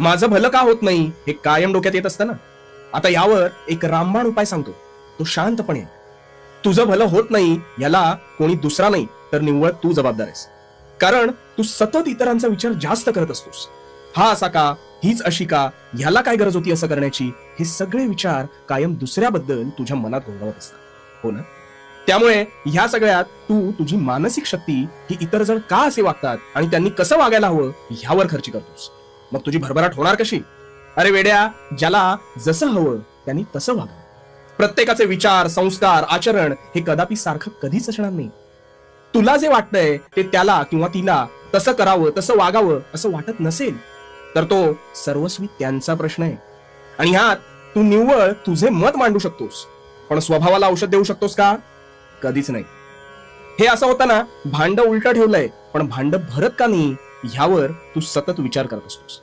माझं भलं का होत नाही हे कायम डोक्यात येत असतं ना? आता यावर एक रामबाण उपाय सांगतो. तो शांतपणे तुझं भलं होत नाही याला कोणी दुसरा नाही तर निव्वळ तू जबाबदार आहेस. कारण तू सतत इतरांचा विचार जास्त करत असतोस. हा असा का हीच अशी का ह्याला काय गरज होती असं करण्याची हे सगळे विचार कायम दुसऱ्याबद्दल तुझ्या मनात घोळवत असतात. हो ना? त्यामुळे ह्या सगळ्यात तू तुझी मानसिक शक्ती ही इतर जण का असे वागतात आणि त्यांनी कसं वागायला हवं ह्यावर खर्च करतोस. मग तुझी भरभराट होणार कशी? अरे वेड्या ज्याला जसं हवं त्यांनी तसं वागावं प्रत्येकाचे विचार संस्कार आचरण हे कदापि सारखं कधीच असणार नाही. तुला जे वाटतंय ते त्याला किंवा तिला तसं करावं तसं वागावं असं वाटत नसेल तर तो सर्वस्वी त्यांचा प्रश्न आहे. आणि ह्यात तू निव्वळ तुझे मत मांडू शकतोस पण स्वभावाला औषध देऊ शकतोस का? कधीच नाही. हे असं होताना भांड उलट ठेवलंय पण भांड भरत का नाही? ह्यावर तू सतत विचार करत असतोस.